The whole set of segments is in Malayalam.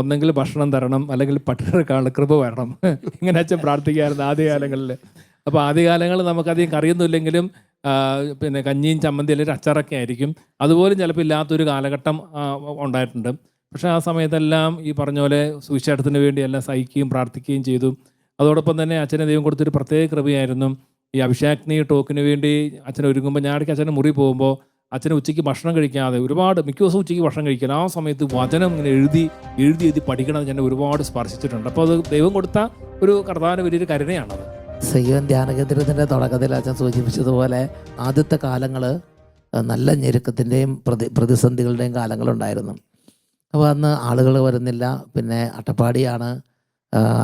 ഒന്നെങ്കിൽ ഭക്ഷണം തരണം അല്ലെങ്കിൽ പട്ടിണിക്കാളുടെ കൃപ വരണം. ഇങ്ങനെ അച്ഛൻ പ്രാർത്ഥിക്കായിരുന്നു ആദ്യകാലങ്ങളിൽ. അപ്പോൾ ആദ്യകാലങ്ങളിൽ നമുക്കധികം കറിയൊന്നുമില്ലെങ്കിലും പിന്നെ കഞ്ഞിയും ചമ്മന്തി അല്ലെങ്കിൽ അച്ചാറൊക്കെ ആയിരിക്കും. അതുപോലും ചിലപ്പോൾ ഇല്ലാത്തൊരു കാലഘട്ടം ഉണ്ടായിട്ടുണ്ട്. പക്ഷേ ആ സമയത്തെല്ലാം ഈ പറഞ്ഞ പോലെ സുവിശേഷത്തിന് വേണ്ടി എല്ലാം സഹിക്കുകയും പ്രാർത്ഥിക്കുകയും ചെയ്തു. അതോടൊപ്പം തന്നെ അച്ഛനെ ദൈവം കൊടുത്തൊരു പ്രത്യേക കൃപയായിരുന്നു. ഈ അഭിഷേക്നി ടോക്കിന് വേണ്ടി അച്ഛൻ ഒരുങ്ങുമ്പോൾ ഞാൻ ഇടയ്ക്ക് അച്ഛന്റെ മുറി പോകുമ്പോൾ അച്ഛന് ഉച്ചയ്ക്ക് ഭക്ഷണം കഴിക്കാതെ ഒരുപാട് മിക്ക ദിവസവും ഉച്ചയ്ക്ക് ഭക്ഷണം കഴിക്കാൻ ആ സമയത്ത് വചനം ഇങ്ങനെ എഴുതി എഴുതി എഴുതി പഠിക്കണം എന്നെ ഒരുപാട് സ്പർശിച്ചിട്ടുണ്ട്. അപ്പോൾ അത് ദൈവം കൊടുത്ത ഒരു കർത്താവിന് വലിയൊരു കരുണയാണത്. സയ്യോൻ ധ്യാന കേന്ദ്രത്തിന്റെ തുടക്കത്തിൽ അച്ഛൻ സൂചിപ്പിച്ചതുപോലെ ആദ്യത്തെ കാലങ്ങൾ നല്ല ഞെരുക്കത്തിന്റെയും പ്രതി പ്രതിസന്ധികളുടെയും കാലങ്ങളുണ്ടായിരുന്നു. അപ്പോൾ അന്ന് ആളുകൾ വരുന്നില്ല. പിന്നെ അട്ടപ്പാടിയാണ്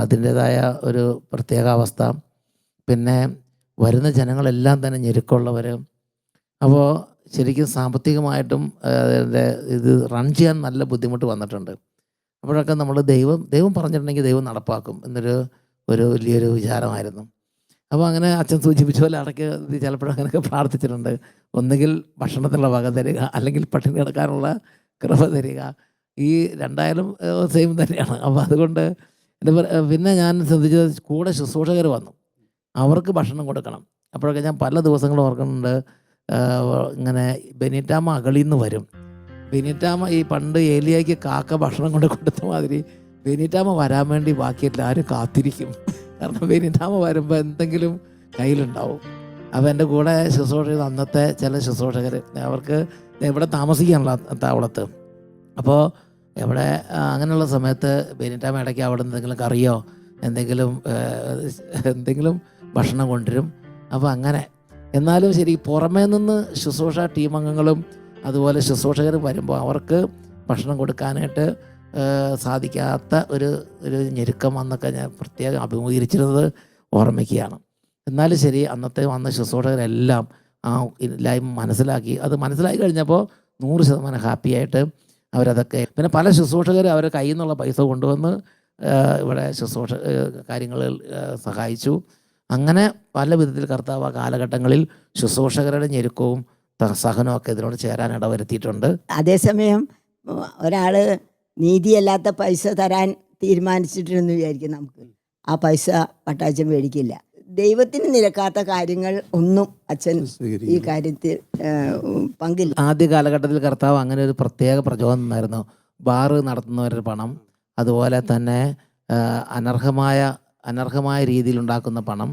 അതിന്റേതായ ഒരു പ്രത്യേക അവസ്ഥ. പിന്നെ വരുന്ന ജനങ്ങളെല്ലാം തന്നെ ഞെരുക്കമുള്ളവർ അപ്പോൾ ശരിക്കും സാമ്പത്തികമായിട്ടും അതിന്റെ ഇത് റൺ ചെയ്യാൻ നല്ല ബുദ്ധിമുട്ട് വന്നിട്ടുണ്ട്. അപ്പോഴൊക്കെ നമ്മൾ ദൈവം ദൈവം പറഞ്ഞിട്ടുണ്ടെങ്കിൽ ദൈവം നടപ്പാക്കും എന്നൊരു ഒരു വലിയൊരു വിചാരമായിരുന്നു. അപ്പോൾ അങ്ങനെ അച്ഛൻ സൂചിപ്പിച്ച പോലെ അടയ്ക്ക് ഇത് ചിലപ്പോഴും അങ്ങനെയൊക്കെ പ്രാർത്ഥിച്ചിട്ടുണ്ട്. ഒന്നുകിൽ ഭക്ഷണത്തിനുള്ള വക തരിക അല്ലെങ്കിൽ പട്ടിണി കിടക്കാനുള്ള കൃപ തരിക. ഈ രണ്ടായാലും സെയിം തന്നെയാണ്. അപ്പോൾ അതുകൊണ്ട് എന്റെ പിന്നെ ഞാൻ ശ്രദ്ധിച്ചത് കൂടെ ശുശ്രൂഷകർ വന്നു. അവർക്ക് ഭക്ഷണം കൊടുക്കണം. അപ്പോഴൊക്കെ ഞാൻ പല ദിവസങ്ങളും ഓർക്കുന്നുണ്ട് ഇങ്ങനെ ബെനിറ്റാമ അകളിൽ നിന്ന് വരും. ബെനിറ്റാമ ഈ പണ്ട് ഏലിയയ്ക്ക് കാക്ക ഭക്ഷണം കൊണ്ട് കൊടുത്ത മാതിരി ബെനിറ്റാമ വരാൻ വേണ്ടി ബാക്കി എല്ലാവരും കാത്തിരിക്കും. കാരണം ബെനിറ്റാമ വരുമ്പോൾ എന്തെങ്കിലും കയ്യിലുണ്ടാവും. അപ്പോൾ എന്റെ കൂടെ ശുശ്രൂഷ അന്നത്തെ ചില ശുശ്രൂഷകർ അവർക്ക് ഇവിടെ താമസിക്കാനുള്ള താവളത്ത്. അപ്പോൾ ഇവിടെ ആ, അങ്ങനെയുള്ള സമയത്ത് ബെനിറ്റാമ ഇടയ്ക്ക് അവിടെ എന്തെങ്കിലും കറിയോ എന്തെങ്കിലും എന്തെങ്കിലും ഭക്ഷണം കൊണ്ടുവരും. അപ്പോൾ അങ്ങനെ എന്നാലും ശരി പുറമേ നിന്ന് ശുശ്രൂഷ ടീം അംഗങ്ങളും അതുപോലെ ശുശ്രൂഷകർ വരുമ്പോൾ അവർക്ക് ഭക്ഷണം കൊടുക്കാനായിട്ട് സാധിക്കാത്ത ഒരു ഒരു ഞെരുക്കം അന്നൊക്കെ ഞാൻ പ്രത്യേകം അഭിമുഖീകരിച്ചിരുന്നത് ഓർമ്മിക്കുകയാണ്. എന്നാലും ശരി അന്നത്തെ വന്ന ശുശ്രൂഷകരെല്ലാം ആ ഇല്ലായ്മ മനസ്സിലാക്കി. അത് മനസ്സിലാക്കി കഴിഞ്ഞപ്പോൾ നൂറ് ശതമാനം ഹാപ്പിയായിട്ട് അവരതൊക്കെ പിന്നെ പല ശുശ്രൂഷകർ അവരെ കയ്യിൽ നിന്നുള്ള പൈസ കൊണ്ടുവന്ന് ഇവിടെ ശുശ്രൂഷ കാര്യങ്ങളിൽ സഹായിച്ചു. അങ്ങനെ പല വിധത്തിൽ കർത്താവ് ആ കാലഘട്ടങ്ങളിൽ ശുശ്രൂഷകരുടെ ഞെരുക്കവും ഒക്കെ ഇതിനോട് ചേരാൻ ഇടവരുത്തിയിട്ടുണ്ട്. അതേസമയം ഒരാൾ നീതിയല്ലാത്ത പൈസ തരാൻ തീരുമാനിച്ചിട്ടുണ്ടെന്ന് വിചാരിക്കും നമുക്ക്. ആ പൈസ പട്ടാച്ചൻ മേടിക്കില്ല. ദൈവത്തിന് നിരക്കാത്ത കാര്യങ്ങൾ ഒന്നും അച്ഛൻ ഈ കാര്യത്തിൽ പങ്കില്ല. ആദ്യ കാലഘട്ടത്തിൽ കർത്താവ് അങ്ങനെ ഒരു പ്രത്യേക പ്രചോദനം ഉണ്ടായിരുന്നു ബാറ് നടത്തുന്നവരുടെ പണം അതുപോലെ തന്നെ അനർഹമായ അനർഹമായ രീതിയിൽ ഉണ്ടാക്കുന്ന പണം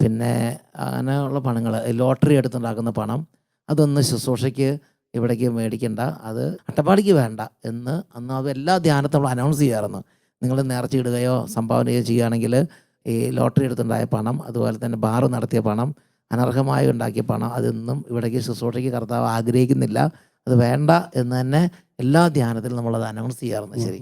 പിന്നെ അങ്ങനെയുള്ള പണങ്ങൾ ലോട്ടറി എടുത്തുണ്ടാക്കുന്ന പണം അതൊന്ന് ശുശ്രൂഷയ്ക്ക് ഇവിടേക്ക് മേടിക്കണ്ട. അത് അട്ടപ്പാടിക്ക് വേണ്ട എന്ന് അന്ന് അത് എല്ലാ ധ്യാനത്തും നമ്മൾ അനൗൺസ് ചെയ്യാറുന്നു നിങ്ങൾ നേർച്ച ഇടുകയോ സംഭാവന ചെയ്യുകയോ ചെയ്യുകയാണെങ്കിൽ ഈ ലോട്ടറി എടുത്തുണ്ടായ പണം അതുപോലെ തന്നെ ബാറ് നടത്തിയ പണം അനർഹമായി ഉണ്ടാക്കിയ പണം അതൊന്നും ഇവിടേക്ക് ശുശ്രൂഷയ്ക്ക് കർത്താവ് ആഗ്രഹിക്കുന്നില്ല. അത് വേണ്ട എന്ന് തന്നെ എല്ലാ ധ്യാനത്തിലും നമ്മളത് അനൗൺസ് ചെയ്യാറുണ്ട്. ശരി.